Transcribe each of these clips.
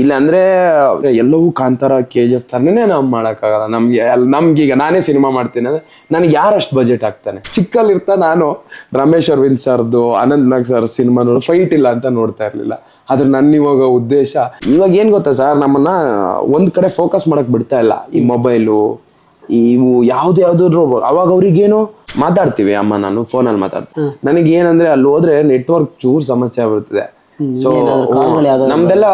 ಇಲ್ಲ ಅಂದ್ರೆ ಎಲ್ಲವೂ ಕಾಂತಾರ ಕೆ ಜಿ ಎಫ್ ತರನೇ ನಾವು ಮಾಡೋಕ್ಕಾಗಲ್ಲ. ನಮ್ಗೆ ನಮ್ಗೀಗ ನಾನೇ ಸಿನಿಮಾ ಮಾಡ್ತೀನಿ ಅಂದ್ರೆ ನನಗೆ ಯಾರಷ್ಟು ಬಜೆಟ್ ಆಗ್ತಾನೆ ಚಿಕ್ಕಲ್ಲಿರ್ತಾ ನಾನು ರಮೇಶ್ ಅರವಿಂದ್ ಸರ್ದು ಅನಂತ್ ನಾಗ್ ಸರ್ ಸಿನಿಮಾ ನೋಡಿ ಫೈಟ್ ಇಲ್ಲ ಅಂತ ನೋಡ್ತಾ ಇರ್ಲಿಲ್ಲ. ಆದ್ರೆ ನನ್ನ ಇವಾಗ ಉದ್ದೇಶ ಇವಾಗ ಏನ್ ಗೊತ್ತಾ ಸರ್? ನಮ್ಮನ್ನ ಒಂದ್ ಕಡೆ ಫೋಕಸ್ ಮಾಡಕ್ ಬಿಡ್ತಾ ಇಲ್ಲ. ಈ ಮೊಬೈಲು ಇವು ಯಾವ್ದು ಯಾವ್ದಾದ್ರು ಅವಾಗ ಅವ್ರಿಗೇನು ಮಾತಾಡ್ತೀವಿ ಅಮ್ಮ ನಾನು ಫೋನಲ್ಲಿ ಮಾತಾಡ್ತೀನಿ. ನನಗೆ ಏನಂದ್ರೆ ಅಲ್ಲಿ ಹೋದ್ರೆ ನೆಟ್ವರ್ಕ್ ಚೂರ್ ಸಮಸ್ಯೆ ಆಗ್ಬಿಡ್ತದೆ. ಸೊ ನಮ್ದೆಲ್ಲ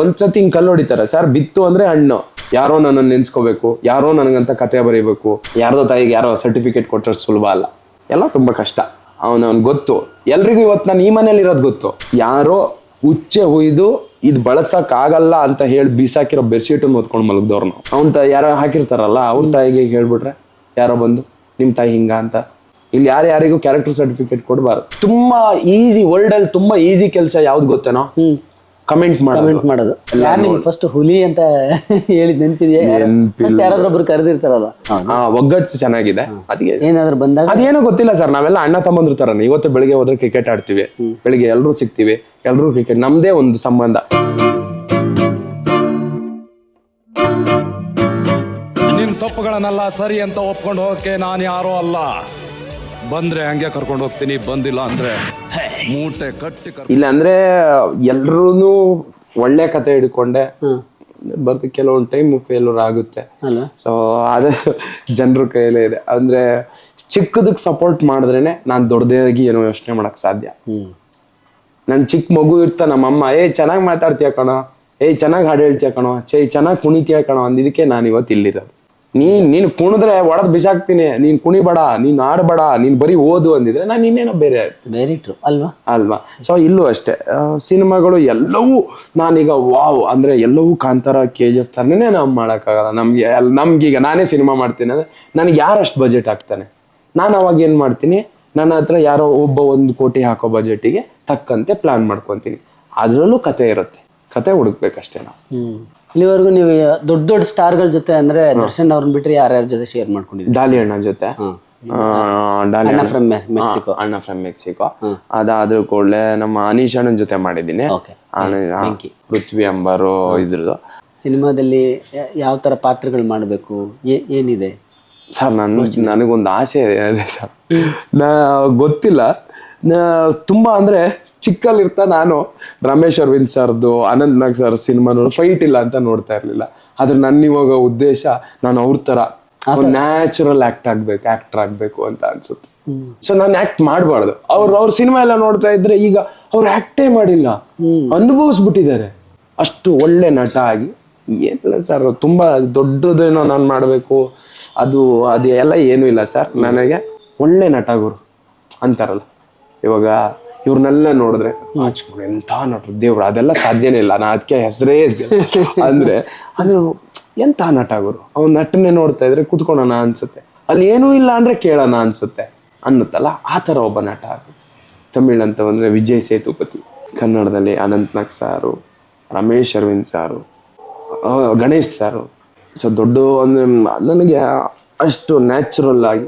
ಒಂದ್ಸತಿ ಹಿಂಗ್ ಕಲ್ಲು ಹೊಡಿತಾರೆ. ಸರ್ ಬಿತ್ತು ಅಂದ್ರೆ ಹಣ್ಣು. ಯಾರೋ ನನ್ನ ನೆನ್ಸ್ಕೋಬೇಕು. ಯಾರೋ ನನಗಂತ ಕತೆ ಬರೀಬೇಕು. ಯಾರ್ದೋ ತಾಯಿಗೆ ಯಾರೋ ಸರ್ಟಿಫಿಕೇಟ್ ಕೊಟ್ಟರೆ ಸುಲಭ ಅಲ್ಲ. ಎಲ್ಲ ತುಂಬಾ ಕಷ್ಟ. ಅವನವ್ನ್ ಗೊತ್ತು. ಎಲ್ರಿಗೂ ಇವತ್ತು ನಾನು ಈ ಮನೇಲಿ ಇರೋದು ಗೊತ್ತು. ಯಾರೋ ಉಚ್ಚೆ ಹುಯ್ದು ಇದು ಬಳಸಕ್ ಆಗಲ್ಲ ಅಂತ ಹೇಳಿ ಬೀಸಾಕಿರೋ ಬೆಡ್ಶೀಟ್ ಓದ್ಕೊಂಡು ಮಲಗ್ದವ್ರು ನಾವು. ಅವ್ನ ತಾಯಿ ಯಾರೋ ಹಾಕಿರ್ತಾರಲ್ಲ ಅವ್ರ ತಾಯಿಗೆ ಹೇಳ್ಬಿಟ್ರೆ ಯಾರೋ ಬಂದು ನಿಮ್ ತಾಯಿ ಹಿಂಗ ಅಂತ ಇಲ್ಲಿ ಯಾರು ಯಾರಿಗೂ ಕ್ಯಾರೆಕ್ಟರ್ ಸರ್ಟಿಫಿಕೇಟ್ ಕೊಡಬಾರ್ದು. ತುಂಬಾ ಈಸಿ ವರ್ಲ್ಡ್ ಅಲ್ಲಿ ತುಂಬಾ ಈಸಿ ಕೆಲಸ ಯಾವ್ದು ಗೊತ್ತೇನೋ? ಕಮೆಂಟ್ ಕಮೆಂಟ್ ಮಾಡೋದು. ನಿಮ್ಗೆ ಫಸ್ಟ್ ಹುಲಿ ಅಂತ ಹೇಳಿದ್ ನೆನ್ಪಿದೆಯಾ? ಫಸ್ಟ್ ಒಬ್ರು ಕರೆದಿರ್ತಾರಲ್ಲ? ಆ ಒಗ್ಗಟ್ಟು ಚೆನ್ನಾಗಿದೆ. ಅದಕ್ಕೆ ಏನಾದ್ರು ಬಂದಾಗ? ಅದೇನೋ ಗೊತ್ತಿಲ್ಲ ಸರ್ ನಾವೆಲ್ಲ ಅಣ್ಣ ತಮ್ಮಂದ್ರು ತರ ಇವತ್ತು ಬೆಳಿಗ್ಗೆ ಹೋದ್ರೆ ಕ್ರಿಕೆಟ್ ಆಡ್ತೀವಿ. ಬೆಳಿಗ್ಗೆ ಎಲ್ಲರೂ ಸಿಗ್ತೀವಿ. ಎಲ್ಲರೂ ಕ್ರಿಕೆಟ್ ನಮ್ದೇ ಒಂದು ಸಂಬಂಧ. ನಿನ್ ತಪ್ಪುಗಳನ್ನೆಲ್ಲ ಸರಿ ಅಂತ ಒಪ್ಕೊಂಡು ಹೋಗಕ್ಕೆ ನಾನು ಯಾರೋ ಅಲ್ಲ. ಬಂದ್ರೆ ಹಂಗೆ ಕರ್ಕೊಂಡು ಹೋಗ್ತೀನಿ ಬಂದಿಲ್ಲ ಅಂದ್ರೆ ಮೂಟೆ ಕಟ್ಟಿ ಕರ್ ಇಲ್ಲ ಅಂದ್ರೆ ಎಲ್ರೂ ಒಳ್ಳೆ ಕತೆ ಹಿಡ್ಕೊಂಡೆ. ಬರ್ತ ಕೆಲವೊಂದು ಟೈಮ್ ಫೇಲ್ಯೂರ್ ಆಗುತ್ತೆ. ಅಲ್ಲ. ಸೊ ಅದೇ ಜನರ ಕೈಯಲ್ಲೇ ಇದೆ. ಅಂದ್ರೆ ಚಿಕ್ಕದಕ್ಕೆ ಸಪೋರ್ಟ್ ಮಾಡಿದ್ರೇನೆ ನಾನು ದೊಡ್ಡದಾಗಿ ಏನೋ ಯೋಚನೆ ಮಾಡಕ್ ಸಾಧ್ಯ. ಹ್ಮ್. ನನ್ ಚಿಕ್ಕ ಮಗು ಇರ್ತ ನಮ್ಮಮ್ಮ ಏ ಚೆನ್ನಾಗಿ ಮಾತಾಡ್ತೀಯ ಕಣೋ. ಏಯ್ ಚೆನ್ನಾಗಿ ಹಾಡು ಹೇಳ್ತೀಯ ಕಣೋ. ಚೇ ಚೆನ್ನಾಗಿ ಕುಣಿತೀಯ ಕಣೋ. ಅಂದಿದ್ದಕ್ಕೆ ನಾನು ಇವತ್ತು ಇಲ್ಲಿರೋದು. ನೀನ್ ನೀನು ಕುಣಿದ್ರೆ ಒಡದ್ ಬಿಸಾಕ್ತೀನಿ. ನೀನ್ ಕುಣಿಬೇಡ ನೀನ್ ಆಡಬೇಡ ನೀನ್ ಬರೀ ಓದು ಅಂದಿದ್ರೆ ನಾನು ಇನ್ನೇನೋ ಬೇರೆ ಬೇರೆ ವೆರಿ ಟ್ರೂ ಅಲ್ವಾ? ಅಲ್ವಾ? ಸೊ ಇಲ್ಲೂ ಅಷ್ಟೇ. ಸಿನಿಮಾಗಳು ಎಲ್ಲವೂ ನಾನೀಗ ವಾವ್ ಅಂದ್ರೆ ಎಲ್ಲವೂ ಕಾಂತಾರ ಕೆ ಜಿ ಎಫ್ ತರನೇ ನಾವು ಮಾಡೋಕ್ಕಾಗಲ್ಲ. ನಮ್ಗೆ ನಮ್ಗೀಗ ನಾನೇ ಸಿನಿಮಾ ಮಾಡ್ತೀನಿ ಅಂದ್ರೆ ನನಗೆ ಯಾರಷ್ಟು ಬಜೆಟ್ ಆಗ್ತಾನೆ? ನಾನು ಅವಾಗ ಏನು ಮಾಡ್ತೀನಿ? ನನ್ನ ಹತ್ರ ಯಾರೋ ಒಬ್ಬ ಒಂದು ಕೋಟಿ ಹಾಕೋ ಬಜೆಟಿಗೆ ತಕ್ಕಂತೆ ಪ್ಲಾನ್ ಮಾಡ್ಕೊತೀನಿ. ಅದರಲ್ಲೂ ಕತೆ ಇರುತ್ತೆ. ಕತೆ ಹುಡುಕ್ಬೇಕಷ್ಟೇ ನಾವು. ಇಲ್ಲಿವರೆಗೂ ನೀವು ದೊಡ್ಡ ದೊಡ್ಡ ಸ್ಟಾರ್ಗಳ ಜೊತೆ ಅಂದ್ರೆ ದರ್ಶನ್ ಅವ್ರನ್ನ ಬಿಟ್ರೆ ಯಾರ್ಯಾರ ಜೊತೆ ಶೇರ್ ಮಾಡ್ಕೊಂಡಿದ್ದೀವಿ ಡಾಲಿ ಅಣ್ಣ ಜೊತೆ. ಡಾಲಿ ಅಣ್ಣ ಫ್ರಮ್ ಮೆಕ್ಸಿಕೋ ಅಣ್ಣ ಫ್ರಮ್ ಮೆಕ್ಸಿಕೋ ಅದಾದ್ರೂ ಕೂಡಲೇ ನಮ್ಮ ಅನೀಶ್ ಅಣ್ಣನ ಜೊತೆ ಮಾಡಿದ್ದೀನಿ. ಪೃಥ್ವಿ ಅಂಬರು ಇದ್ರದ್ದು. ಸಿನಿಮಾದಲ್ಲಿ ಯಾವ ತರ ಪಾತ್ರಗಳು ಮಾಡಬೇಕು? ಏನಿದೆ? ಸರ್ ನನ್ ನನಗೊಂದು ಆಸೆ ಇದೆ ಸರ್. ನಾ ಗೊತ್ತಿಲ್ಲ. ತುಂಬಾ ಅಂದ್ರೆ ಚಿಕ್ಕಲ್ಲಿರ್ತಾ ನಾನು ರಮೇಶ್ ಅರವಿಂದ್ ಸರ್ದು ಅನಂತ್ ನಾಗ್ ಸರ್ ಸಿನಿಮಾ ನೋಡಿ ಫೈಟ್ ಇಲ್ಲ ಅಂತ ನೋಡ್ತಾ ಇರ್ಲಿಲ್ಲ. ಆದ್ರೆ ನನ್ನ ಇವಾಗ ಉದ್ದೇಶ ನಾನು ಅವ್ರ ತರ ಒಂದು ನ್ಯಾಚುರಲ್ ಆಕ್ಟ್ ಆಗ್ಬೇಕು ಆಕ್ಟರ್ ಆಗ್ಬೇಕು ಅಂತ ಅನ್ಸುತ್ತೆ. ಸೊ ನಾನು ಆಕ್ಟ್ ಮಾಡಬಾರ್ದು. ಅವ್ರು ಅವ್ರ ಸಿನಿಮಾ ಎಲ್ಲ ನೋಡ್ತಾ ಇದ್ರೆ ಈಗ ಅವ್ರು ಆಕ್ಟೇ ಮಾಡಿಲ್ಲ. ಅನುಭವಿಸ್ಬಿಟ್ಟಿದ್ದಾರೆ. ಅಷ್ಟು ಒಳ್ಳೆ ನಟ ಆಗಿ. ಏನಿಲ್ಲ ಸರ್ ತುಂಬಾ ದೊಡ್ಡದೇನೋ ನಾನು ಮಾಡಬೇಕು. ಅದು ಅದೆಲ್ಲ ಎಲ್ಲ ಏನೂ ಇಲ್ಲ ಸರ್ ನನಗೆ ಒಳ್ಳೆ ನಟ ಗುರು ಅಂತಾರಲ್ಲ. ಇವಾಗ ಇವ್ರನ್ನೆಲ್ಲ ನೋಡಿದ್ರೆ ಆಚ್ಕೊಂಡು ಎಂಥ ನಟರು ದೇವ್ರು ಅದೆಲ್ಲ ಸಾಧ್ಯನೇ ಇಲ್ಲ ನಾ ಅದಕ್ಕೆ ಹೆಸರೇ ಅಂದ್ರೆ ಅಂದ್ರೆ ಎಂಥ ನಟ ಗುರು? ಅವ್ನ ನಟನೆ ನೋಡ್ತಾ ಇದ್ರೆ ಕುತ್ಕೊಳ್ಳೋಣ ಅನ್ಸುತ್ತೆ. ಅಲ್ಲಿ ಏನೂ ಇಲ್ಲ ಅಂದ್ರೆ ಕೇಳೋಣ ಅನ್ಸುತ್ತೆ. ಅನ್ನುತ್ತಲ್ಲ ಆ ಥರ ಒಬ್ಬ ನಟ ತಮಿಳ್ ಅಂತ ಬಂದ್ರೆ ವಿಜಯ್ ಸೇತುಪತಿ ಕನ್ನಡದಲ್ಲಿ ಅನಂತ್ ನಾಗ್ ಸಾರು ರಮೇಶ್ ಅರವಿಂದ್ ಸಾರು ಗಣೇಶ್ ಸಾರು. ಸೊ ದೊಡ್ಡ ಅಂದ್ರೆ ನನಗೆ ಅಷ್ಟು ನ್ಯಾಚುರಲ್ ಆಗಿ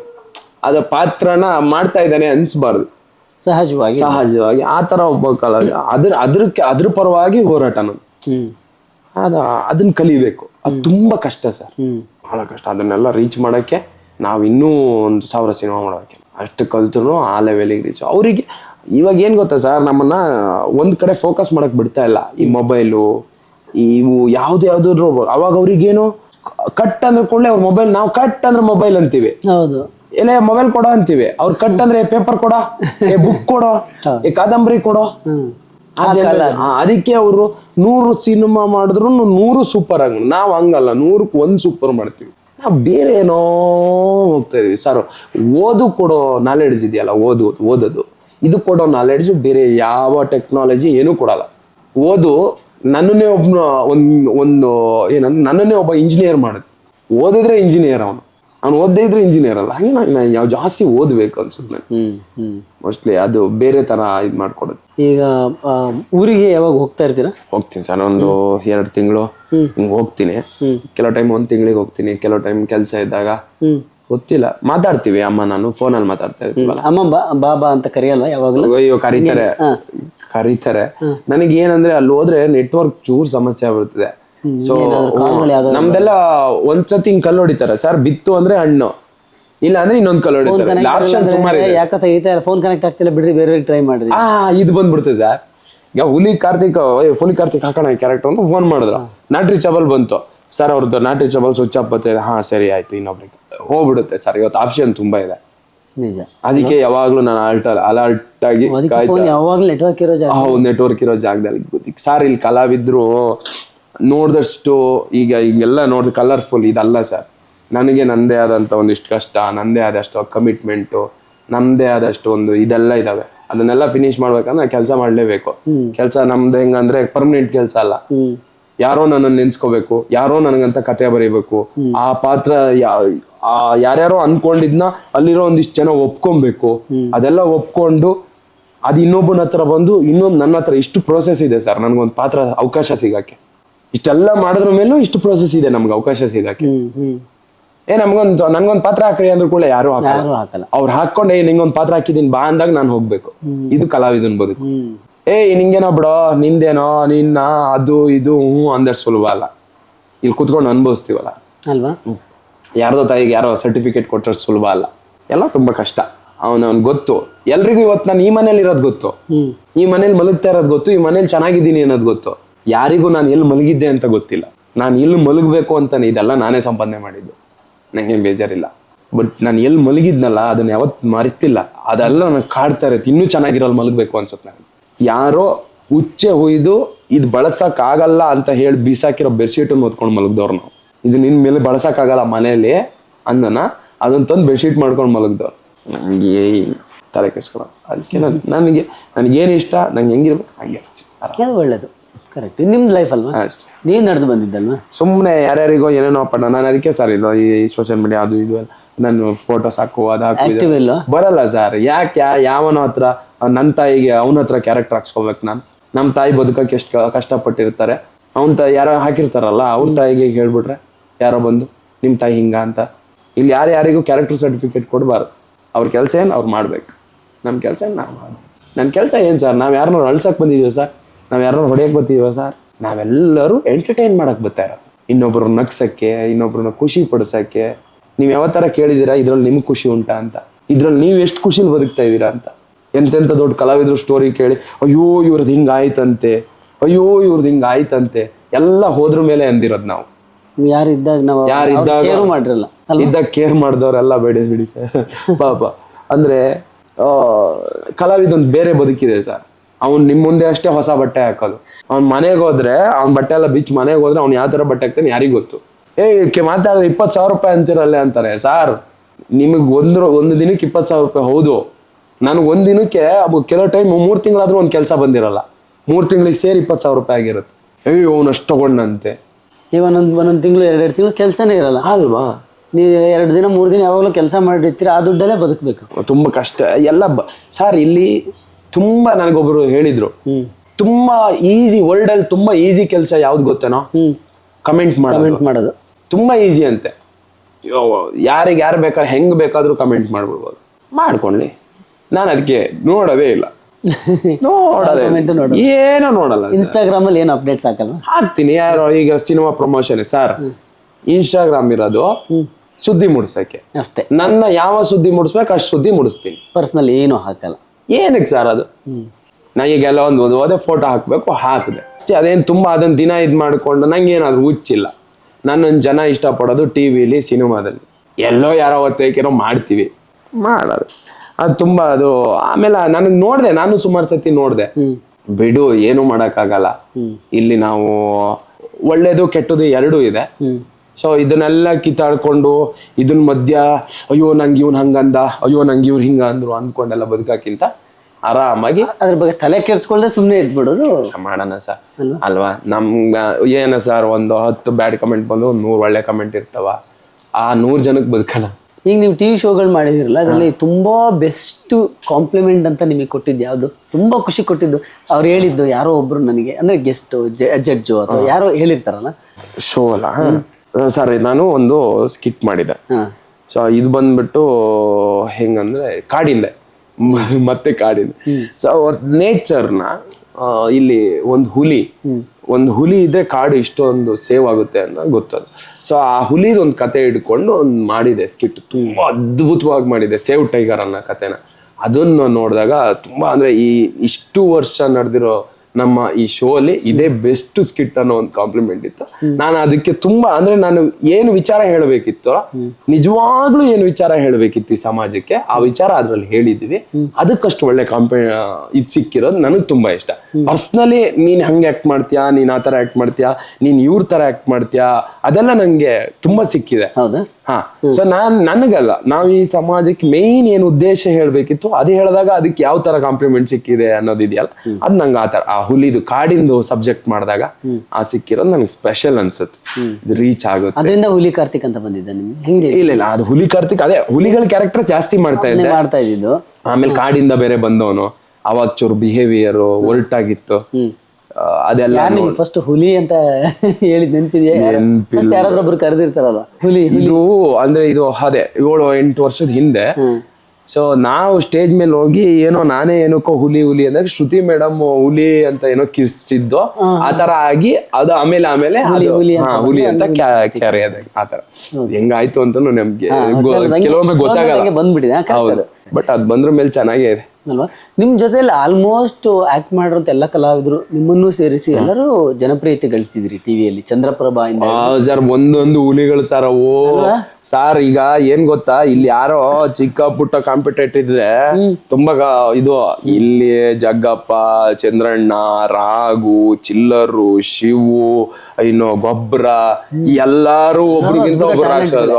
ಅದ ಪಾತ್ರನ ಮಾಡ್ತಾ ಇದ್ದಾನೆ ಅನ್ಸ್ಬಾರ್ದು. ಸಹಜವಾಗಿ ಸಹಜವಾಗಿ ಆ ತರ ಒಬ್ಬ ಕಲಾವಿದ ಅದ್ರ ಅದ್ರಕ್ಕೆ ಅದ್ರ ಪರವಾಗಿ ಹೋರಾಟ ಹ್ಮ್. ಅದ ಅದನ್ನ ಕಲಿಬೇಕು. ಅದು ತುಂಬಾ ಕಷ್ಟ ಸರ್. ಬಹಳ ಕಷ್ಟ. ಅದನ್ನೆಲ್ಲ ರೀಚ್ ಮಾಡಕ್ಕೆ ನಾವು ಇನ್ನೂ ಒಂದು ಸಾವಿರ ಸಿನಿಮಾ ಮಾಡೋಕೆ ಅಷ್ಟು ಕಲ್ತು ಆ ಲೆವೆಲಿಗೆ ರೀಚ್ ಅವರಿಗೆ ಇವಾಗ ಏನ್ ಗೊತ್ತಾ ಸರ್? ನಮ್ಮನ್ನ ಒಂದ್ ಕಡೆ ಫೋಕಸ್ ಮಾಡಕ್ ಬಿಡ್ತಾ ಇಲ್ಲ. ಈ ಮೊಬೈಲು ಇವು ಯಾವ್ದು ಯಾವ್ದು ಅವಾಗ ಅವ್ರಿಗೇನು ಕಟ್ ಅಂದ್ರೆ ಕೂಡಲೇ ಅವ್ರ ಮೊಬೈಲ್ ನಾವು ಕಟ್ ಅಂದ್ರೆ ಮೊಬೈಲ್ ಅಂತೀವಿ. ಹೌದು. ಎಲೆ ಮೊಬೈಲ್ ಕೊಡೋ ಅಂತೀವಿ. ಅವ್ರು ಕಟ್ ಅಂದ್ರೆ ಪೇಪರ್ ಕೊಡೋ ಏ ಬುಕ್ ಕೊಡೋ ಏ ಕಾದಂಬರಿ ಕೊಡೋ. ಅದಕ್ಕೆ ಅವರು ನೂರು ಸಿನಿಮಾ ಮಾಡಿದ್ರು ನೂರು ಸೂಪರ್ ಆಗ ನಾವ್ ಹಂಗಲ್ಲ ನೂರಕ್ಕೆ ಒಂದ್ ಸೂಪರ್ ಮಾಡ್ತೀವಿ. ನಾವು ಬೇರೆ ಏನೋ ಹೋಗ್ತಾ ಇದೀವಿ. ಸರ್ ಓದು ಕೊಡೋ ನಾಲೆಡ್ಜ್ ಇದೆಯಲ್ಲ ಓದು ಓದೋದು. ಇದು ಕೊಡೋ ನಾಲೆಡ್ಜ್ ಬೇರೆ ಯಾವ ಟೆಕ್ನಾಲಜಿ ಏನೂ ಕೊಡಲ್ಲ. ಓದು ನನ್ನನ್ನೇ ಒಬ್ಬ ಒಂದು ಒಂದು ಏನಂದ್ರೆ ನನ್ನನ್ನೇ ಒಬ್ಬ ಇಂಜಿನಿಯರ್ ಮಾಡುತ್ತೆ. ಓದಿದ್ರೆ ಇಂಜಿನಿಯರ್ ಅವನು. ಅವ್ನು ಓದ್ದೇ ಇದ್ರೆ ಇಂಜಿನಿಯರ್ ಅಲ್ಲ. ಹಂಗೆ ನಾನು ಯಾವ ಜಾಸ್ತಿ ಓದ್ಬೇಕು ಅನ್ಸುತ್ತೆ. ನಾನು ಮೋಸ್ಟ್ಲಿ ಅದು ಬೇರೆ ತರ ಇದು ಮಾಡ್ಕೊಡುತ್ತೆ ಈಗ ಆ, ಊರಿಗೆ ಯಾವಾಗ ಹೋಗ್ತಾ ಇರ್ತೀರಾ? ಹೋಗ್ತೀನಿ ಸರ್ ಒಂದು ಎರಡು ತಿಂಗಳು ಹಿಂಗ್ ಹೋಗ್ತೀನಿ. ಕೆಲವು ಟೈಮ್ ಒಂದ್ ತಿಂಗಳಿಗೆ ಹೋಗ್ತೀನಿ ಕೆಲವು ಟೈಮ್ ಕೆಲಸ ಇದ್ದಾಗ ಗೊತ್ತಿಲ್ಲ. ಮಾತಾಡ್ತೀವಿ ಅಮ್ಮ ನಾನು ಫೋನಲ್ಲಿ ಮಾತಾಡ್ತಾ ಇರ್ತೀವಲ್ಲ. ಅಮ್ಮ ಬಾ ಬಾಬಾ ಅಂತ ಕರೆಯಲ್ಲ ಯಾವಾಗಲೂ? ಅಯ್ಯೋ ಕರೀತಾರೆ. ಕರೀತಾರೆ. ನನಗೆ ಏನಂದ್ರೆ ಅಲ್ಲಿ ಹೋದ್ರೆ ನೆಟ್ವರ್ಕ್ ಚೂರ್ ಸಮಸ್ಯೆ ಆಗ್ಬಿಡ್ತದೆ. ಸೊ ನಮ್ದೆಲ್ಲ ಒಂದ್ಸತಿ ಹಿಂಗ್ ಕಲ್ಲು ಹೊಡಿತಾರೆ. ಸರ್ ಬಿತ್ತು ಅಂದ್ರೆ ಹಣ್ಣು. ಇಲ್ಲ ಅಂದ್ರೆ ಇನ್ನೊಂದ್ ಕಲ್ಲು ಹೊಡಿತಾರೆ. ಆಪ್ಷನ್ ಸುಮಾರು ಈತ ಫೋನ್ ಕನೆಕ್ಟ್ ಆಗ್ತಿಲ್ಲ ಬಿಡ್ರಿ ಬೇರೆ ಟ್ರೈ ಮಾಡಿದ್ರಿ ಆ ಇದು ಬಂದ್ಬಿಡ್ತದೆ ಸರ್. ಈಗ ಹುಲಿ ಕಾರ್ತಿಕ್ ಹುಲಿ ಕಾರ್ತಿಕ್ ಹಾಕೋಣ ಕ್ಯಾರೆಕ್ಟರ್ ಅಂತ ಫೋನ್ ಮಾಡಿದ್ರು. ನಾಟ್ ರೀಚಬಲ್ ಬಂತು. ಸರ್ ಅವ್ರದ್ದು ನಾಟ್ ರೀಚಬಲ್ ಸ್ವಿಚ್ ಬರ್ತದೆ. ಹಾ ಸರಿ ಆಯ್ತು ಇನ್ನೊಬ್ರಿಗೆ ಹೋಗ್ಬಿಡುತ್ತೆ ಸರ್. ಇವತ್ತು ಆಪ್ಷನ್ ತುಂಬಾ ಇದೆ. ನಿಜ. ಅದಕ್ಕೆ ಯಾವಾಗ್ಲೂ ನಾನು ಅಲರ್ಟ್ ಅಲರ್ಟ್ ಆಗಿ ಯಾವಾಗ್ಲೂ ನೆಟ್ವರ್ಕ್ ಇರೋ ಜಾಗ ಹೌದು ನೆಟ್ವರ್ಕ್ ಇರೋ ಜಾಗದಲ್ಲಿ ಸರ್ ಇಲ್ಲಿ ಕಲಾವಿದ್ರು ನೋಡಿದಷ್ಟು ಈಗ ಈಗೆಲ್ಲ ನೋಡಿದ ಕಲರ್ಫುಲ್ ಇದಲ್ಲ ಸರ್ ನನಗೆ ನನ್ನದೇ ಆದಂಥ ಒಂದಿಷ್ಟು ಕಷ್ಟ ನನ್ನದೇ ಆದಷ್ಟು ಕಮಿಟ್ಮೆಂಟು ನಮ್ದೇ ಆದಷ್ಟು ಒಂದು ಇದೆಲ್ಲ ಇದಾವೆ. ಅದನ್ನೆಲ್ಲ ಫಿನಿಶ್ ಮಾಡ್ಬೇಕಂದ್ರೆ ಕೆಲಸ ಮಾಡಲೇಬೇಕು. ಕೆಲಸ ನಮ್ದು ಹೆಂಗಂದ್ರೆ ಪರ್ಮನೆಂಟ್ ಕೆಲಸ ಅಲ್ಲ. ಯಾರೋ ನನ್ನನ್ನು ನೆನ್ಸ್ಕೋಬೇಕು ಯಾರೋ ನನಗಂತ ಕತೆ ಬರೀಬೇಕು. ಆ ಪಾತ್ರ ಯಾರ್ಯಾರೋ ಅನ್ಕೊಂಡಿದ್ನ ಅಲ್ಲಿರೋ ಒಂದಿಷ್ಟು ಜನ ಒಪ್ಕೊಬೇಕು. ಅದೆಲ್ಲ ಒಪ್ಕೊಂಡು ಅದು ಇನ್ನೊಬ್ಬನ ಹತ್ರ ಬಂದು ಇನ್ನೊಂದು ನನ್ನ ಹತ್ರ ಇಷ್ಟು ಪ್ರೋಸೆಸ್ ಇದೆ ಸರ್ ನನ್ಗೊಂದು ಪಾತ್ರ ಅವಕಾಶ ಸಿಗಕ್ಕೆ. ಇಷ್ಟೆಲ್ಲ ಮಾಡಿದ್ರ ಮೇಲೂ ಇಷ್ಟು ಪ್ರೋಸೆಸ್ ಇದೆ ನಮ್ಗೆ ಅವಕಾಶ ಸಿಗಕ್ಕೆ. ಏ ನಮ್ಗೊಂದು ನನ್ಗೊಂದು ಪಾತ್ರ ಹಾಕ್ರಿ ಅಂದ್ರೂ ಕೂಡ ಯಾರು ಹಾಕಲ್ಲ. ಯಾರು ಹಾಕಲ್ಲ. ಅವ್ರು ಹಾಕೊಂಡೆ ಏ ನಿಂಗೊಂದು ಪಾತ್ರ ಹಾಕಿದೀನಿ ಬಾ ಅಂದಾಗ ನಾನು ಹೋಗ್ಬೇಕು. ಇದು ಕಲಾವಿದನ್ ಬದುಕು. ಏ ನಿಂಗೇನೋ ಬಿಡೋ ನಿಂದೇನೋ ನಿನ್ನ ಅದು ಇದು ಹ್ಞೂ ಅಂದ್ರೆ ಸುಲಭ ಅಲ್ಲ. ಇಲ್ಲಿ ಕುತ್ಕೊಂಡು ಅನುಭವಿಸ್ತೀವಲ್ಲ. ಅಲ್ವಾ? ಯಾರ್ದೋ ತಾಯಿಗೆ ಯಾರೋ ಸರ್ಟಿಫಿಕೇಟ್ ಕೊಟ್ಟರೆ ಸುಲಭ ಅಲ್ಲ. ಎಲ್ಲ ತುಂಬಾ ಕಷ್ಟ. ಅವನವ್ನ್ ಗೊತ್ತು. ಎಲ್ರಿಗೂ ಇವತ್ತು ನಾನು ಈ ಮನೇಲಿ ಇರೋದು ಗೊತ್ತು ಈ ಮನೇಲಿ ಮಲಗ್ತಾ ಇರೋದು ಗೊತ್ತು ಈ ಮನೇಲಿ ಚೆನ್ನಾಗಿದ್ದೀನಿ ಅನ್ನೋದು ಗೊತ್ತು. ಯಾರಿಗೂ ನಾನು ಎಲ್ಲಿ ಮಲಗಿದ್ದೆ ಅಂತ ಗೊತ್ತಿಲ್ಲ. ನಾನು ಎಲ್ಲಿ ಮಲಗಬೇಕು ಅಂತಾನೆ ಇದೆಲ್ಲ ನಾನೇ ಸಂಪಾದನೆ ಮಾಡಿದ್ದು. ನನಗೆ ಬೇಜಾರಿಲ್ಲ. ಬಟ್ ನಾನು ಎಲ್ಲಿ ಮಲಗಿದ್ನಲ್ಲ, ಅದನ್ನ ಯಾವತ್ತು ಮರೆತಿಲ್ಲ. ಅದೆಲ್ಲ ನನಗೆ ಕಾಡ್ತಾ ಇನ್ನೂ ಚೆನ್ನಾಗಿರೋಲ್ಲಿ ಮಲಗಬೇಕು ಅನ್ಸುತ್ತೆ ನನಗೆ ಯಾರೋ ಉಚ್ಚೆ ಹುಯ್ದು ಇದು ಬಳಸೋಕ್ಕಾಗಲ್ಲ ಅಂತ ಹೇಳಿ ಬೀಸಾಕಿರೋ ಬೆಡ್ಶೀಟನ್ನು ಹೊತ್ಕೊಂಡು ಮಲಗ್ದವ್ರು ನಾವು. ಇದು ನಿನ್ನ ಮೇಲೆ ಬಳಸೋಕ್ಕಾಗಲ್ಲ ಮನೆಯಲ್ಲಿ ಅಂದನ, ಅದನ್ನ ತಂದು ಬೆಡ್ಶೀಟ್ ಮಾಡ್ಕೊಂಡು ಮಲಗ್ದವ್ರು. ನನಗೆ ತಲೆ ಕೆಡ್ಸ್ಕೊಳ ಅದಕ್ಕೆ ನಾನು, ನನಗೆ, ನನಗೇನು ಇಷ್ಟ? ನಂಗೆ ಹೆಂಗಿರ್ಬೇಕು? ಹಂಗೆ. ಒಳ್ಳೇದು? ಕರೆಕ್ಟ್ ನಿಮ್ದು ಲೈಫ್ ಅಲ್ವಾ? ಅಷ್ಟೇ. ನೀವ್ ನಡೆದು ಬಂದಿದ್ದಲ್ವಾ? ಸುಮ್ಮನೆ ಯಾರ್ಯಾರಿಗೋ ಏನೇನೋ ಅಪ್ಪ ನಾನು ಅದಕ್ಕೆ ಸರ್ ಇದು ಈ ಸೋಷಿಯಲ್ ಮೀಡಿಯಾ ಅದು ಇದು ನಾನು ಫೋಟೋಸ್ ಹಾಕು ಅದು ಹಾಕು ಇದು ಬರಲ್ಲ ಸರ್ ಯಾಕೆ ಯಾ ಯಾವನ ಹತ್ರ ನನ್ನ ತಾಯಿಗೆ ಅವನ ಹತ್ರ ಕ್ಯಾರೆಕ್ಟರ್ ಹಾಕ್ಸ್ಕೊಬೇಕು ನಾನು? ನಮ್ಮ ತಾಯಿ ಬದುಕಕ್ಕೆ ಎಷ್ಟು ಕಷ್ಟಪಟ್ಟಿರ್ತಾರೆ. ಅವನ ತಾಯಿ ಯಾರೋ ಹಾಕಿರ್ತಾರಲ್ಲ ಅವ್ರ ತಾಯಿಗೆ ಹೇಳ್ಬಿಟ್ರೆ ಯಾರೋ ಬಂದು ನಿಮ್ಮ ತಾಯಿ ಹಿಂಗ ಅಂತ. ಇಲ್ಲಿ ಯಾರು ಯಾರಿಗೂ ಕ್ಯಾರೆಕ್ಟರ್ ಸರ್ಟಿಫಿಕೇಟ್ ಕೊಡಬಾರ್ದು. ಅವ್ರ ಕೆಲಸ ಏನು ಅವ್ರು ಮಾಡ್ಬೇಕು. ನಮ್ಮ ಕೆಲಸ ಏನು ನಾವು ಮಾಡ್ಬೇಕು. ನನ್ನ ಕೆಲಸ ಏನು ಸರ್ ನಾವು ಯಾರನ್ನ ಅಳ್ಸಕ್ ಬಂದಿದ್ದೀವಿ ಸರ್ ನಾವು ಹೊಡಿಯಕ್ ಹೊಡೆಯಕ್ಕೆ ಬರ್ತಿದೀವ ಸರ್? ನಾವೆಲ್ಲರೂ ಎಂಟರ್ಟೈನ್ ಮಾಡಕ್ ಬರ್ತಾ ಇರೋದು. ಇನ್ನೊಬ್ರು ನಗ್ಸಕ್ಕೆ ಇನ್ನೊಬ್ರನ್ನ ಖುಷಿ ಪಡಿಸಕ್ಕೆ. ನೀವು ಯಾವ ತರ ಕೇಳಿದ್ದೀರಾ ಇದ್ರಲ್ಲಿ ನಿಮ್ಗೆ ಖುಷಿ ಉಂಟಾ ಅಂತ? ಇದ್ರಲ್ಲಿ ನೀವು ಎಷ್ಟು ಖುಷಿಲಿ ಬದುಕ್ತಾ ಇದ್ದೀರಾ ಅಂತ? ಎಂತೆಂಥ ದೊಡ್ಡ ಕಲಾವಿದ್ರು ಸ್ಟೋರಿ ಕೇಳಿ ಅಯ್ಯೋ ಇವ್ರದ್ ಹಿಂಗೆ ಆಯ್ತಂತೆ. ಅಯ್ಯೋ ಇವ್ರದ್ ಹಿಂಗೆ ಆಯ್ತಂತೆ. ಎಲ್ಲ ಹೋದ್ರ ಮೇಲೆ ಅಂದಿರೋದು ನಾವು. ಯಾರಿದ್ದಾಗ ನಾವು ಯಾರು ಇದ್ದಾಗ ಕೇರು ಮಾಡಿರಲ್ಲ ಇದ್ದಾಗ ಕೇರ್ ಮಾಡಿದವರೆಲ್ಲ ಬೇಡಿ ಬಿಡಿ ಸರ್. ಪಾಪ. ಅಂದ್ರೆ ಆ, ಕಲಾವಿದೊಂದು ಬೇರೆ ಬದುಕಿದೆ ಸರ್. ಅವ್ನು ನಿಮ್ಮ ಮುಂದೆ ಅಷ್ಟೇ ಹೊಸ ಬಟ್ಟೆ ಹಾಕೋದು. ಅವ್ನ ಮನೆಗೆ ಹೋದ್ರೆ ಅವ್ನ ಬಟ್ಟೆ ಎಲ್ಲ ಬಿಚ್ಚಿ ಮನೆಗೆ ಹೋದ್ರೆ ಅವ್ನು ಯಾವ ಥರ ಬಟ್ಟೆ ಹಾಕ್ತಾನೆ ಯಾರಿಗೂ ಗೊತ್ತು. ಏ ಮಾತಾಡಿದ್ರೆ ಇಪ್ಪತ್ತು ಸಾವಿರ ರೂಪಾಯಿ ಅಂತಿರಲ್ಲೇ ಅಂತಾರೆ. ಸಾರ್ ನಿಮಗೆ ಒಂದು ಒಂದು ದಿನಕ್ಕೆ ಇಪ್ಪತ್ತು ಸಾವಿರ ರೂಪಾಯಿ ಹೌದು. ನನಗೆ ಒಂದು ದಿನಕ್ಕೆ ಕೆಲವು ಟೈಮ್ ಮೂರು ತಿಂಗಳಾದ್ರೂ ಒಂದು ಕೆಲಸ ಬಂದಿರಲ್ಲ. ಮೂರು ತಿಂಗಳಿಗೆ ಸೇರಿ ಇಪ್ಪತ್ತು ಸಾವಿರ ರೂಪಾಯಿ ಆಗಿರುತ್ತೆ. ಅಯ್ಯೋ ಅವ್ನು ಅಷ್ಟು ತಗೊಂಡಂತೆ ನೀವು ಒಂದೊಂದು ಒಂದೊಂದು ತಿಂಗಳು ಎರಡೆರಡು ತಿಂಗಳು ಕೆಲಸನೇ ಇರಲ್ಲ. ಅಲ್ವಾ ನೀವು ಎರಡು ದಿನ ಮೂರು ದಿನ ಯಾವಾಗಲೂ ಕೆಲಸ ಮಾಡಿರ್ತೀರ ಆ ದುಡ್ಡಲ್ಲೇ ಬದುಕಬೇಕು. ತುಂಬಾ ಕಷ್ಟ. ಎಲ್ಲ ಬ ಸರ್ ಇಲ್ಲಿ ತುಂಬಾ ನನಗೊಬ್ರು ಹೇಳಿದ್ರು ತುಂಬಾ ಈಸಿ ವರ್ಲ್ಡ್ ಅಲ್ಲಿ ತುಂಬಾ ಈಸಿ ಕೆಲಸ ಯಾವ್ದು ಗೊತ್ತೇನೋ? ಕಮೆಂಟ್ ಮಾಡೋದು. ಕಮೆಂಟ್ ಮಾಡೋದು. ತುಂಬಾ ಈಸಿ ಅಂತೆ. ಯಾರಿಗೆ ಯಾರು ಬೇಕಾದ್ರೆ ಹೆಂಗ್ ಬೇಕಾದ್ರೂ ಕಮೆಂಟ್ ಮಾಡ್ಬಿಡ್ಬೋದು. ಮಾಡ್ಕೊಳ್ಳಿ ನಾನು ಅದಕ್ಕೆ ನೋಡೋದೇ ಇಲ್ಲ. ನೋಡೋದೇ. ಏನೋ ನೋಡಲ್ಲ ಇನ್ಸ್ಟಾಗ್ರಾಮ್ ಅಲ್ಲಿ ಏನು ಅಪ್ಡೇಟ್ಸ್ ಹಾಕಲ್ಲ? ಹಾಕ್ತೀನಿ. ಯಾರು ಈಗ ಸಿನಿಮಾ ಪ್ರಮೋಷನ್ ಸರ್. ಇನ್ಸ್ಟಾಗ್ರಾಮ್ ಇರೋದು ಸುದ್ದಿ ಮುಡ್ಸಕ್ಕೆ. ಅಷ್ಟೇ. ನನ್ನ ಯಾವ ಸುದ್ದಿ ಮುಡಿಸ್ಬೇಕು ಅಷ್ಟು ಸುದ್ದಿ ಮೂಡಿಸ್ತೀನಿ. ಪರ್ಸ್ನಲ್ ಏನು ಹಾಕಲ್ಲ. ಏನಕ್ಕೆ ಸರ್ ಅದು? ನನಗೆಲ್ಲ ಒಂದು ಒಂದು ಹೋದೆ ಫೋಟೋ ಹಾಕಬೇಕು ಹಾಕಿದೆ. ಅದೇನು ತುಂಬ ಅದನ್ನ ದಿನ ಇದು ಮಾಡಿಕೊಂಡು ನಂಗೆ ಏನಾದ್ರು ಹುಚ್ಚಿಲ್ಲ. ನನ್ನೊಂದು ಜನ ಇಷ್ಟಪಡೋದು ಟಿ ವಿಲಿ ಸಿನಿಮಾದಲ್ಲಿ. ಎಲ್ಲೋ ಯಾರೋ ಹೊತ್ತೇಕಿರೋ ಮಾಡ್ತೀವಿ. ಮಾಡೋದು ಅದು ತುಂಬ ಅದು ಆಮೇಲೆ ನನಗೆ ನೋಡಿದೆ ನಾನು ಸುಮಾರು ಸತಿ ನೋಡಿದೆ. ಬಿಡು ಏನು ಮಾಡೋಕ್ಕಾಗಲ್ಲ. ಇಲ್ಲಿ ನಾವು ಒಳ್ಳೇದು ಕೆಟ್ಟದು ಎರಡೂ ಇದೆ. ಸೊ ಇದನ್ನೆಲ್ಲ ಕಿತ್ತಾಡ್ಕೊಂಡು ಇದನ್ ಮಧ್ಯ ಅಯ್ಯೋ ನಂಗೆ ಇವ್ನು ಹಂಗಂದ ಅಯ್ಯೋ ನಂಗೆ ಇವ್ರು ಹಿಂಗ ಅಂದ್ರು ಅಂದ್ಕೊಂಡೆಲ್ಲ ಬದುಕಕ್ಕಿಂತ ಆರಾಮಾಗಿ ಅದ್ರ ಬಗ್ಗೆ ತಲೆ ಕೆಡ್ಸ್ಕೊಳ್ದೆ ಸುಮ್ಮನೆ ಇದ್ಬಿಡೋದು. ಮಾಡೋಣ ಸರ್ ಅಲ್ವಾ? ನಮ್ಗ ಏನ ಸರ್ ಒಂದು ಹತ್ತು ಬ್ಯಾಡ್ ಕಮೆಂಟ್ ಬಂದು ಒಂದು ನೂರು ಒಳ್ಳೆ ಕಮೆಂಟ್ ಇರ್ತಾವ. ಆ ನೂರು ಜನಕ್ಕೆ ಬದುಕಲ್ಲ. ಈಗ ನೀವು ಟಿವಿ ಶೋಗಳು ಮಾಡಿದಿರಲ್ಲ ಅದರಲ್ಲಿ ತುಂಬಾ ಬೆಸ್ಟ್ ಕಾಂಪ್ಲಿಮೆಂಟ್ ಅಂತ ನಿಮಗೆ ಕೊಟ್ಟಿದ್ದು ಯಾವುದು? ತುಂಬಾ ಖುಷಿ ಕೊಟ್ಟಿದ್ದು. ಅವ್ರು ಹೇಳಿದ್ದು ಯಾರೋ ಒಬ್ರು ನನಗೆ ಅಂದ್ರೆ ಗೆಸ್ಟ್ ಜಡ್ಜು ಅಥವಾ ಯಾರೋ ಹೇಳಿರ್ತಾರಲ್ಲ. ಶೋ ಅಲ್ಲ? ಸರ್ ನಾನು ಒಂದು ಸ್ಕಿಟ್ ಮಾಡಿದೆ. ಸೊ ಇದು ಬಂದ್ಬಿಟ್ಟು ಹೆಂಗಂದ್ರೆ ಕಾಡಿಂದೆ. ಮ- ಮತ್ತೆ ಕಾಡಿಂದೆ. ಸೊ ನೇಚರ್ನ ಇಲ್ಲಿ ಒಂದು ಹುಲಿ ಒಂದು ಹುಲಿ ಇದ್ರೆ ಕಾಡು ಇಷ್ಟೊಂದು ಸೇವ್ ಆಗುತ್ತೆ ಅಂತ ಗೊತ್ತದು. ಸೊ ಆ ಹುಲಿದ ಒಂದು ಕತೆ ಹಿಡ್ಕೊಂಡು ಒಂದು ಮಾಡಿದೆ ಸ್ಕಿಟ್ ತುಂಬಾ ಅದ್ಭುತವಾಗಿ ಮಾಡಿದೆ ಸೇವ್ ಟೈಗರ್ ಅನ್ನೋ ಕತೆನ. ಅದನ್ನ ನೋಡಿದಾಗ ತುಂಬಾ ಅಂದ್ರೆ ಈ ಇಷ್ಟು ವರ್ಷ ನಡೆದಿರೋ ನಮ್ಮ ಈ ಶೋ ಅಲ್ಲಿ ಇದೇ ಬೆಸ್ಟ್ ಸ್ಕಿಟ್ ಅನ್ನೋ ಒಂದು ಕಾಂಪ್ಲಿಮೆಂಟ್ ಇತ್ತು. ನಾನು ಅದಕ್ಕೆ ತುಂಬಾ ಅಂದ್ರೆ ನಾನು ಏನು ವಿಚಾರ ಹೇಳಬೇಕಿತ್ತು ನಿಜವಾಗ್ಲೂ ಏನು ವಿಚಾರ ಹೇಳಬೇಕಿತ್ತು ಈ ಸಮಾಜಕ್ಕೆ ಆ ವಿಚಾರ ಅದ್ರಲ್ಲಿ ಹೇಳಿದ್ವಿ. ಅದಕ್ಕಷ್ಟು ಒಳ್ಳೆ ಕಾಂಪ್ ಇದು ಸಿಕ್ಕಿರೋದು ನನಗೆ ತುಂಬಾ ಇಷ್ಟ. ಪರ್ಸ್ನಲಿ ನೀನ್ ಹಂಗೆ ಆಕ್ಟ್ ಮಾಡ್ತೀಯಾ ನೀನ್ ಆ ತರ ಆಕ್ಟ್ ಮಾಡ್ತೀಯಾ ನೀನ್ ಇವ್ರ ತರ ಆಕ್ಟ್ ಮಾಡ್ತೀಯಾ ಅದೆಲ್ಲ ನಂಗೆ ತುಂಬಾ ಸಿಕ್ಕಿದೆ. ಹಾ. ಸೊ ನಾನ್ ನನಗಲ್ಲ ನಾವ್ ಈ ಸಮಾಜಕ್ಕೆ ಮೇನ್ ಏನ್ ಉದ್ದೇಶ ಹೇಳ್ಬೇಕಿತ್ತು ಅದೇ ಹೇಳಿದಾಗ ಅದಕ್ಕೆ ಯಾವ ತರ ಕಾಂಪ್ಲಿಮೆಂಟ್ ಸಿಕ್ಕಿದೆ ಅನ್ನೋದಿದೆಯಲ್ಲ ಅದ್ ನಂಗೆ ಆತರ ಆ ಹುಲಿದು ಕಾಡಿಂದು ಸಬ್ಜೆಕ್ಟ್ ಮಾಡಿದಾಗ ಆ ಸಿಕ್ಕಿರೋದು ನನಗೆ ಸ್ಪೆಷಲ್ ಅನ್ಸುತ್ತೆ. ಇದು ರೀಚ್ ಆಗುತ್ತೆ. ಅದರಿಂದ ಹುಲಿ ಕಾರ್ತಿಕ್ ಅಂತ ಬಂದಿದ್ದ ನಿಮ್ಗೆ? ಹೆಂಗೆ? ಇಲ್ಲ ಇಲ್ಲ ಅದು ಹುಲಿ ಕಾರ್ತಿಕ್ ಅದೇ ಹುಲಿಗಳ ಕ್ಯಾರೆಕ್ಟರ್ ಜಾಸ್ತಿ ಮಾಡ್ತಾ ಇದ್ದೆ. ಮಾಡ್ತಾ ಇದ್ದಿದ್ದು. ಆಮೇಲೆ ಕಾಡಿಂದ ಬೇರೆ ಬಂದವನು. ಅವಾಗ ಚೂರು ಬಿಹೇವಿಯರ್ ಒಲ್ಟಾಗಿತ್ತು ಆ, ಅದೆಲ್ಲ ನಿಮ್ಗೆ ಫಸ್ಟ್ ಹುಲಿ ಅಂತ ಹೇಳಿದ್ ಒಬ್ರು ಕರೆದಿರ್ತಾರಲ್ಲ ಹುಲಿ ಇದು ಅಂದ್ರೆ ಇದು ಅದೇ ಏಳು ಎಂಟು ವರ್ಷದ ಹಿಂದೆ ಸೊ ನಾವು ಸ್ಟೇಜ್ ಮೇಲೆ ಹೋಗಿ ಏನೋ ನಾನೇ ಏನಕ್ಕೋ ಹುಲಿ ಹುಲಿ ಅಂದಾಗ ಶ್ರುತಿ ಮೇಡಮ್ ಹುಲಿ ಅಂತ ಏನೋ ಕಿರ್ಚಿದ್ದು ಆ ತರ ಆಗಿ ಅದು ಆಮೇಲೆ ಆಮೇಲೆ ಹುಲಿ ಅಂತ ಕ್ಯಾರಿ ಅದ ಆತರ ತರ. ಹೆಂಗಾಯ್ತು ಅಂತ ನಮ್ಗೆ ಕೆಲವೊಮ್ಮೆ ಗೊತ್ತಾಗಲ್ಲ. ಬಂದ್ಬಿಟ್ಟಿದೆ ಬಟ್ ಅದ್ ಬಂದ್ರ ಮೇಲೆ ಚೆನ್ನಾಗೇ ಇದೆ. ಅಲ್ವಾ? ನಿಮ್ಮ ಜೊತೆಲಿ ಆಲ್ಮೋಸ್ಟ್ ಆಕ್ಟ್ ಮಾಡಿರೋಂಥ ಎಲ್ಲ ಕಲಾವಿದರು ನಿಮ್ಮನ್ನು ಸೇರಿಸಿ ಎಲ್ಲರೂ ಜನಪ್ರಿಯತೆ ಗಳಿಸಿದ್ರಿ ಟಿವಿಯಲ್ಲಿ ಚಂದ್ರಪ್ರಭಾ ಇಂದ ಸರ್ ಒಂದೊಂದು ಹುಲಿಗಳು ಸರ್ ಓ ಸರ್ ಈಗ ಏನ್ ಗೊತ್ತಾ? ಇಲ್ಲಿ ಯಾರೋ ಚಿಕ್ಕ ಪುಟ್ಟ ಕಾಂಪಿಟೇಟ್ ಇದ್ರೆ ತುಂಬಾ ಇದು ಇಲ್ಲಿ ಜಗ್ಗಪ್ಪ ಚಂದ್ರಣ್ಣ ರಾಗು ಚಿಲ್ಲರು ಶಿವು ಇನ್ನು ಗೊಬ್ಬರ ಎಲ್ಲಾರು ಒಬ್ರಿಗಿಂತ ಒಬ್ರು ಹಾಕ್ಸೋದು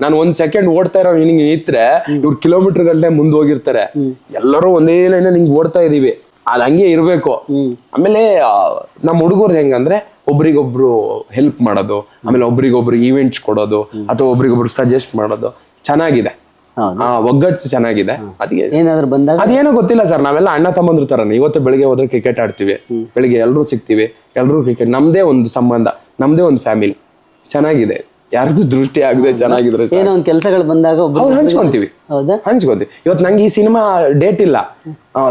ನಾನು ಒಂದ್ ಸೆಕೆಂಡ್ ಓಡ್ತಾ ಇರೋ ನಿನ್ಗೆ ಇತ್ತರೆ ಇವ್ರು ಕಿಲೋಮೀಟರ್ ಗಂಟೆ ಮುಂದೆ ಹೋಗಿರ್ತಾರೆ. ಎಲ್ಲರೂ ಒಂದೇ ಲೈನ್ ನಿಂಗೆ ಓಡ್ತಾ ಇದೀವಿ. ಅದ್ ಹಂಗೆ ಇರ್ಬೇಕು. ಆಮೇಲೆ ನಮ್ ನಮ್ಮ ಹುಡುಗರು ಹೆಂಗಂದ್ರೆ ಒಬ್ರಿಗೊಬ್ರು ಹೆಲ್ಪ್ ಮಾಡೋದು ಆಮೇಲೆ ಒಬ್ರಿಗೊಬ್ರು ಈವೆಂಟ್ಸ್ ಕೊಡೋದು ಅಥವಾ ಒಬ್ರಿಗೊಬ್ರು ಸಜೆಸ್ಟ್ ಮಾಡೋದು ಚೆನ್ನಾಗಿದೆ. ಒಗ್ಗಟ್ಟು ಚೆನ್ನಾಗಿದೆ. ಅದಕ್ಕೆ ಏನಾದ್ರು ಬಂದಾಗ? ಅದೇನೋ ಗೊತ್ತಿಲ್ಲ ಸರ್ ನಾವೆಲ್ಲ ಅಣ್ಣ ತಮ್ಮಂದ್ರು ತರನೇ. ಇವತ್ತು ಬೆಳಿಗ್ಗೆ ಹೋದ್ರೆ ಕ್ರಿಕೆಟ್ ಆಡ್ತೀವಿ. ಬೆಳಿಗ್ಗೆ ಎಲ್ಲರೂ ಸಿಗ್ತೀವಿ. ಎಲ್ಲರೂ ಕ್ರಿಕೆಟ್ ನಮ್ದೇ ಒಂದು ಸಂಬಂಧ ನಮ್ದೇ ಒಂದು ಫ್ಯಾಮಿಲಿ ಚೆನ್ನಾಗಿದೆ. ಯಾರಿಗೂ ದೃಷ್ಟಿ ಆಗದೆ ಚೆನ್ನಾಗಿದ್ರೆ. ಏನೋ ಒಂದು ಕೆಲಸಗಳು ಬಂದಾಗ ಒಬ್ರು ಹಂಚ್ಕೊಂತೀವಿ. ಹೌದಾ? ಹಂಚ್ಕೊಂತೀವಿ. ಇವತ್ತು ನಂಗೆ ಈ ಸಿನಿಮಾ ಡೇಟ್ ಇಲ್ಲ.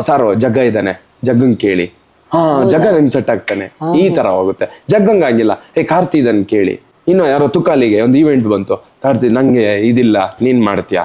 ಸರ್ ಜಗ್ಗ ಇದ್ದಾನೆ. ಜಗ್ಗನ್ ಕೇಳಿ. ಹಾ ಜಗ್ಗ ನಿಮ್ ಸೆಟ್ ಆಗ್ತಾನೆ. ಈ ತರ ಹೋಗುತ್ತೆ. ಜಗ್ಗಂಗಾಗಿಲ್ಲ ಏ ಕಾರ್ತಿ ಇದನ್ ಕೇಳಿ. ಇನ್ನು ಯಾರೋ ತುಕಾಲಿಗೆ ಒಂದು ಈವೆಂಟ್ ಬಂತು. ಕಾರ್ತಿ ನಂಗೆ ಇದಿಲ್ಲ. ನೀನ್ ಮಾಡ್ತೀಯಾ?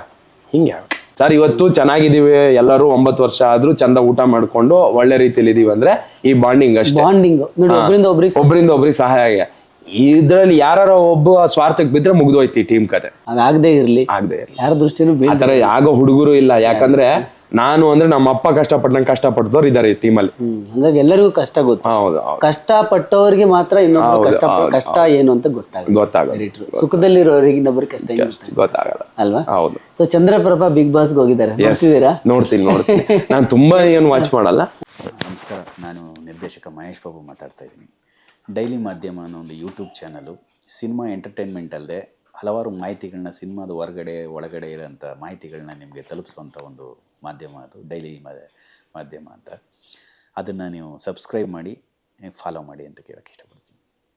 ಹಿಂಗೆ ಸರ್ ಇವತ್ತು ಚೆನ್ನಾಗಿದೀವಿ ಎಲ್ಲರೂ ಒಂಬತ್ತು ವರ್ಷ ಆದ್ರೂ ಚಂದ ಊಟ ಮಾಡ್ಕೊಂಡು ಒಳ್ಳೆ ರೀತಿಯಲ್ಲಿ ಇದೀವಿ ಅಂದ್ರೆ ಈ ಬಾಂಡಿಂಗ್ ಅಷ್ಟೇ. ಬಾಂಡಿಂಗ್. ಒಬ್ರಿಂದ ಒಬ್ರಿಗೆ ಒಬ್ರಿಂದ ಒಬ್ರಿಗೆ ಸಹಾಯ ಆಗಿ. ಇದ್ರಲ್ಲಿ ಯಾರು ಒಬ್ಬ ಸ್ವಾರ್ಥಕ್ಕೆ ಬಿದ್ರೆ ಮುಗ್ದೋಯ್ತಿ ಟೀಮ್ ಕತೆ. ಆಗದೆ ಇರ್ಲಿ. ಆಗದೆ ಇರ್ಲಿ. ಯಾರ ದೃಷ್ಟಿನೂ ಆತರ ಆಗೋ ಹುಡುಗರು ಇಲ್ಲ. ಯಾಕಂದ್ರೆ ನಾನು ಅಂದ್ರೆ ನಮ್ಮ ಅಪ್ಪ ಕಷ್ಟಪಟ್ಟಂಗೆ ಕಷ್ಟಪಟ್ಟದವ್ರು ಇದಾರೆ ಈ ಟೀಮಲ್ಲಿ ಹ್ಮ್ ಹಂಗಾಗಿ ಎಲ್ಲರಿಗೂ ಕಷ್ಟ ಗೊತ್ತು. ಹೌದು ಹೌದು. ಕಷ್ಟ ಪಟ್ಟವರಿಗೆ ಮಾತ್ರ ಇನ್ನೊಬ್ಬ ಕಷ್ಟ ಕಷ್ಟ ಏನು ಅಂತ ಗೊತ್ತಾಗುತ್ತೆ ಗೊತ್ತಾಗಲ್ಲ. ಸುಖದಲ್ಲಿರೋರಿಗೆ ಇನ್ನೊಬ್ರಿಗೆ ಕಷ್ಟ ಏನು ಅಂತ. ಗೊತ್ತಾಗಲ್ಲ. ಅಲ್ವಾ? ಹೌದು. ಸೊ ಚಂದ್ರಪ್ರಭಾ ಬಿಗ್ ಬಾಸ್ಗೆ ಹೋಗಿದ್ದಾರೆ. ನೋಡ್ತಿದ್ದೀರಾ? ನೋಡ್ತೀನಿ ನೋಡ್ತೀನಿ. ನಾನು ತುಂಬಾ ಏನು ವಾಚ್ ಮಾಡಲ್ಲ. ನಮಸ್ಕಾರ. ನಾನು ನಿರ್ದೇಶಕ ಮಹೇಶ್ ಬಾಬು ಮಾತಾಡ್ತಾ ಇದ್ದೀನಿ. ಡೈಲಿ ಮಾಧ್ಯಮ ಅನ್ನೋ ಒಂದು ಯೂಟ್ಯೂಬ್ ಚಾನಲು ಸಿನಿಮಾ ಎಂಟರ್ಟೈನ್ಮೆಂಟ್ ಅಲ್ಲದೆ ಹಲವಾರು ಮಾಹಿತಿಗಳನ್ನ ಸಿನಿಮಾದ ಹೊರಗಡೆ, ಒಳಗಡೆ ಇರೋಂಥ ಮಾಹಿತಿಗಳನ್ನ ನಿಮಗೆ ತಲುಪಿಸುವಂಥ ಒಂದು ಮಾಧ್ಯಮ ಅದು, ಡೈಲಿ ಮಾಧ್ಯಮ ಅಂತ. ಅದನ್ನು ನೀವು ಸಬ್ಸ್ಕ್ರೈಬ್ ಮಾಡಿ, ಫಾಲೋ ಮಾಡಿ ಅಂತ ಕೇಳೋಕ್ಕೆ ಇಷ್ಟಪಡ್ತೀನಿ.